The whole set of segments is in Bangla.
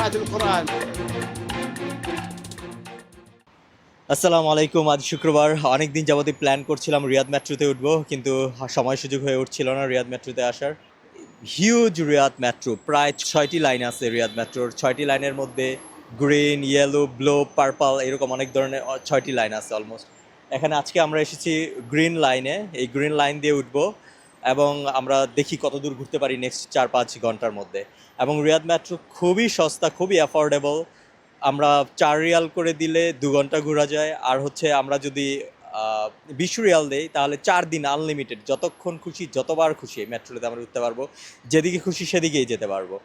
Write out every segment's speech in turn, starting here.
القرآن আসসালামু আলাইকুম আজ শুক্রবার অনেক দিন যাবতীয় প্ল্যান করছিলাম রিয়াদ মেট্রোতে উঠবো কিন্তু সময় সুযোগ হয়ে উঠছিল না রিয়াদ মেট্রোতে আসার হিউজ রিয়াদ মেট্রো প্রায় ছয়টি লাইন আছে রিয়াদ মেট্রোর ছয়টি লাইনের মধ্যে গ্রিন ইয়েলো ব্লু পার্পল এরকম অনেক ধরনের অ- ছয়টি লাইন আছে অলমোস্ট এখানে আজকে আমরা এসেছি গ্রিন লাইনে এই গ্রিন লাইন দিয়ে উঠবো এবং আমরা দেখি কত দূর ঘুরতে পারি নেক্সট চার পাঁচ ঘণ্টার মধ্যে। এবং রিয়াদ মেট্রো খুবই সস্তা, খুবই অ্যাফোর্ডেবল আমরা চার রিয়াল করে দিলে দু ঘণ্টা ঘোরা যায়। আর হচ্ছে আমরা যদি বিশ রিয়াল দেই, তাহলে চার দিন আনলিমিটেড যতক্ষণ খুশি, যতবার খুশি মেট্রোতে আমরা উঠতে পারব। যেদিকে খুশি সেদিকেই যেতে পারব।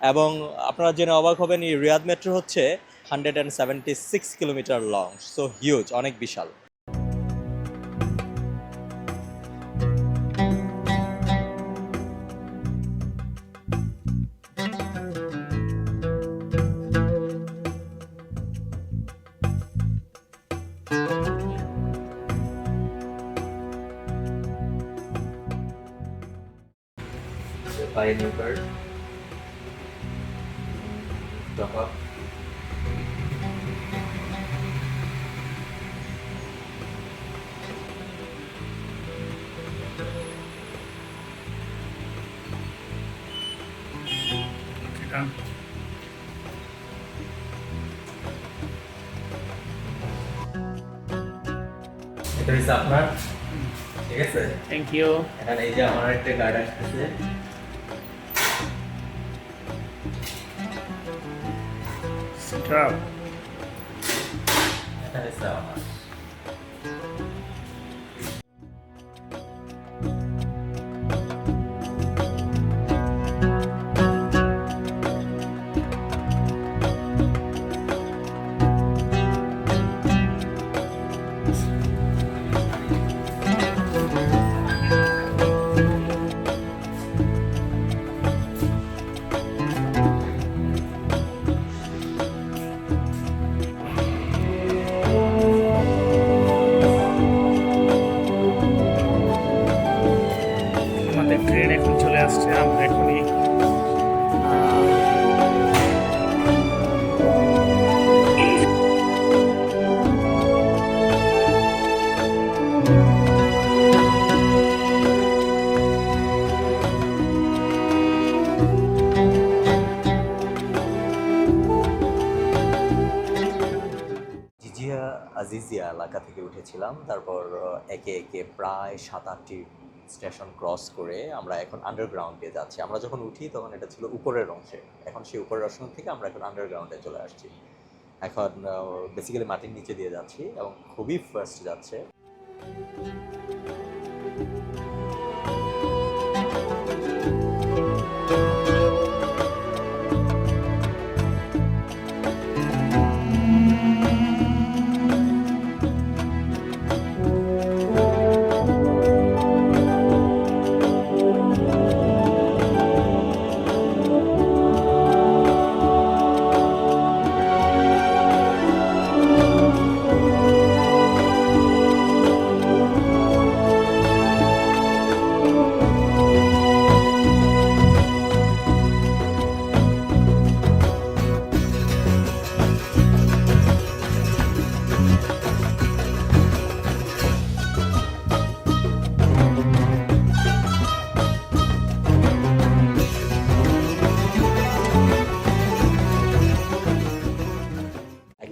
এবং আপনারা জেনে অবাক হবেন, এই রিয়াদ মেট্রো হচ্ছে hundred and seventy six kilometre long so huge অনেক বিশাল। Buy a new card. Top up. এটা হচ্ছে আপনার ঠিক আছে থ্যাংক ইউ এখানে এই যে আমার একটা গার্ড আসতেছে স্টপ এখানে হচ্ছে আমার আমাদের ট্রেন এখন চলে আসছে, আমরা এখনই জিজিয়া, আজিজিয়া এলাকা থেকে উঠেছিলাম, তারপর একে একে প্রায় সাত, আটটি স্টেশন ক্রস করে আমরা এখন আন্ডারগ্রাউন্ড দিয়ে যাচ্ছি। আমরা যখন উঠি তখন এটা ছিল উপরের অংশে। এখন সেই উপরের অংশ থেকে আমরা এখন আন্ডারগ্রাউন্ডে চলে আসছি। এখন বেসিক্যালি মাটির নিচে দিয়ে যাচ্ছি এবং খুবই ফার্স্ট যাচ্ছে।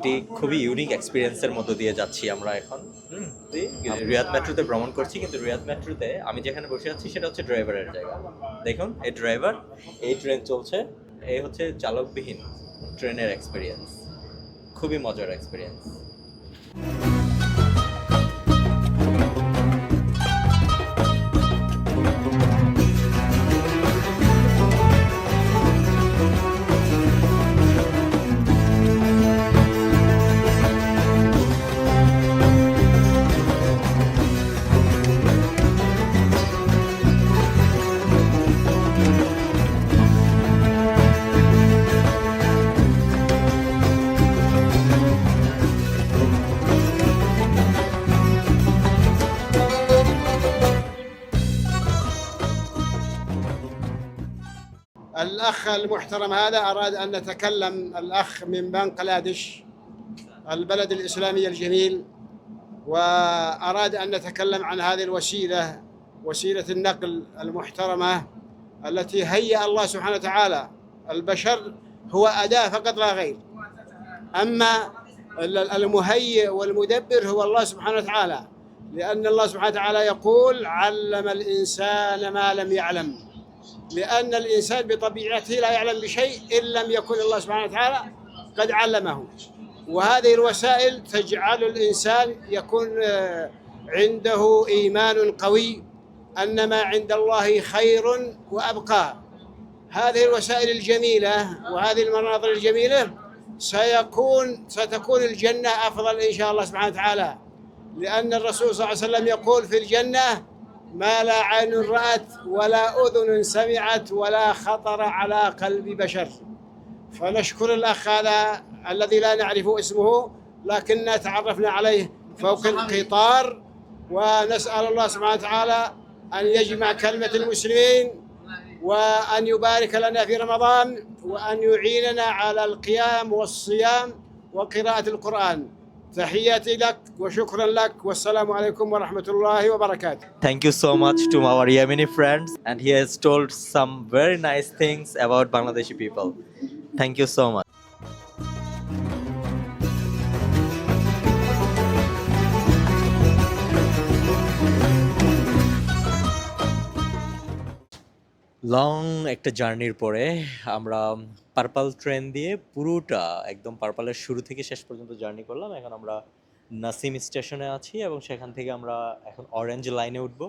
একটি খুবই ইউনিক এক্সপিরিয়েন্সের মধ্য দিয়ে যাচ্ছি আমরা এখন। রিয়াদ মেট্রোতে ভ্রমণ করছি কিন্তু রিয়াদ মেট্রোতে আমি যেখানে বসে আছি সেটা হচ্ছে ড্রাইভারের জায়গা। দেখুন এই ড্রাইভার এই ট্রেন চলছে এই হচ্ছে চালকবিহীন ট্রেনের এক্সপিরিয়েন্স খুবই মজার experience الأخ المحترم هذا أراد أن نتكلم الأخ من بنغلاديش البلد الإسلامي الجميل وأراد أن نتكلم عن هذه الوسيلة وسيلة النقل المحترمة التي هيأ الله سبحانه وتعالى. البشر هو أداة فقط لا غير. أما المهيئ والمدبر هو الله سبحانه وتعالى لأن الله سبحانه وتعالى يقول علم الإنسان ما لم يعلم. لأن الإنسان بطبيعته لا يعلم بشيء إن لم يكن الله سبحانه وتعالى قد علمه. وهذه الوسائل تجعل الإنسان يكون آه، عنده إيمان قوي أن ما عند الله خير وأبقى. هذه الوسائل الجميلة وهذه المناظر الجميلة سيكون ستكون الجنة أفضل إن شاء الله سبحانه وتعالى. لأن الرسول صلى الله عليه وسلم يقول في الجنة ما لا عين رأت ولا أذن سمعت ولا خطر على قلب بشر. فنشكر الأخ هذا الذي لا نعرف اسمه لكننا تعرفنا عليه فوق القطار. ونسأل الله سبحانه وتعالى أن يجمع كلمة المسلمين وأن يبارك لنا في رمضان وأن يعيننا على القيام والصيام وقراءة القرآن. Tahiyati lak wa shukran lak wa assalamu alaikum wa. Thank you so much to our Yemeni friends and he has told some very nice things about Bangladeshi people. Thank you so much. Long একটা জার্নির পরে আমরা পার্পাল ট্রেন দিয়ে পুরোটা একদম পার্পালের শুরু থেকে শেষ পর্যন্ত জার্নি করলাম। এখন আমরা নাসিম স্টেশনে আছি এবং সেখান থেকে আমরা এখন অরেঞ্জ লাইনে উঠবো।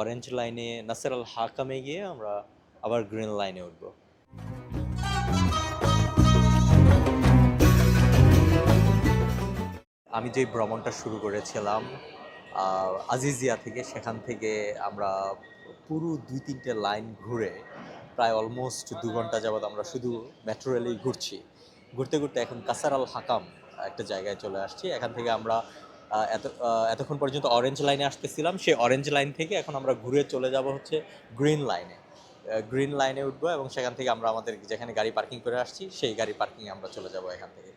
অরেঞ্জ লাইনে নাসের আল হাকামে গিয়ে আমরা আবার গ্রিন লাইনে উঠবো। আমি যে ভ্রমণটা শুরু করেছিলাম আজিজিয়া থেকে, সেখান থেকে আমরা পুরো দুই তিনটে লাইন ঘুরে প্রায় অলমোস্ট দু ঘণ্টা যাবৎ আমরা শুধু মেট্রো রেলেই ঘুরছি। ঘুরতে ঘুরতে এখন কাসার আল হাকাম একটা জায়গায় চলে আসছি। এখান থেকে আমরা এত এতক্ষণ পর্যন্ত অরেঞ্জ লাইনে আসতেছিলাম। সেই অরেঞ্জ লাইন থেকে এখন আমরা ঘুরে চলে যাব হচ্ছে গ্রিন লাইনে গ্রিন লাইনে উঠবো এবং সেখান থেকে আমরা আমাদের যেখানে গাড়ি পার্কিং করে আসছি, সেই গাড়ি পার্কিংয়ে আমরা চলে যাব এখান থেকে।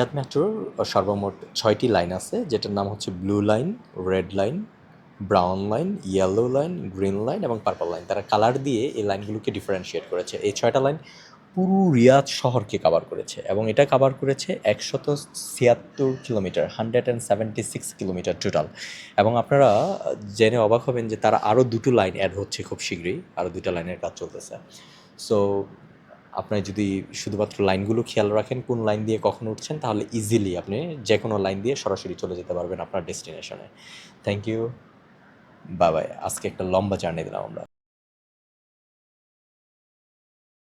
রিয়াদ মেট্রোর সর্বমোট ছয়টি লাইন আছে, যেটার নাম হচ্ছে blue line, red line, brown line, yellow line, green line এবং পার্পল লাইন। তারা কালার দিয়ে এই লাইনগুলোকে ডিফারেন্সিয়েট করেছে। এই ছয়টা লাইন পুরো রিয়াদ শহরকে কাভার করেছে এবং এটা কাভার করেছে একশত ছিয়াত্তর kilometre, hundred and seventy six kilometre total এবং আপনারা জেনে অবাক হবেন যে তারা আরও দুটো লাইন অ্যাড হচ্ছে খুব শীঘ্রই, আরও দুটো লাইনের কাজ চলতেছে। সো আপনি যদি শুধুমাত্র লাইনগুলো খেয়াল রাখেন, কোন লাইন দিয়ে কখন উঠছেন, তাহলে ইজিলি আপনি যে কোনো লাইন দিয়ে সরাসরি চলে যেতে পারবেন আপনার ডেস্টিনেশনে থ্যাংক ইউ বাবাই বাই আজকে একটা লম্বা জার্নি দিলাম আমরা।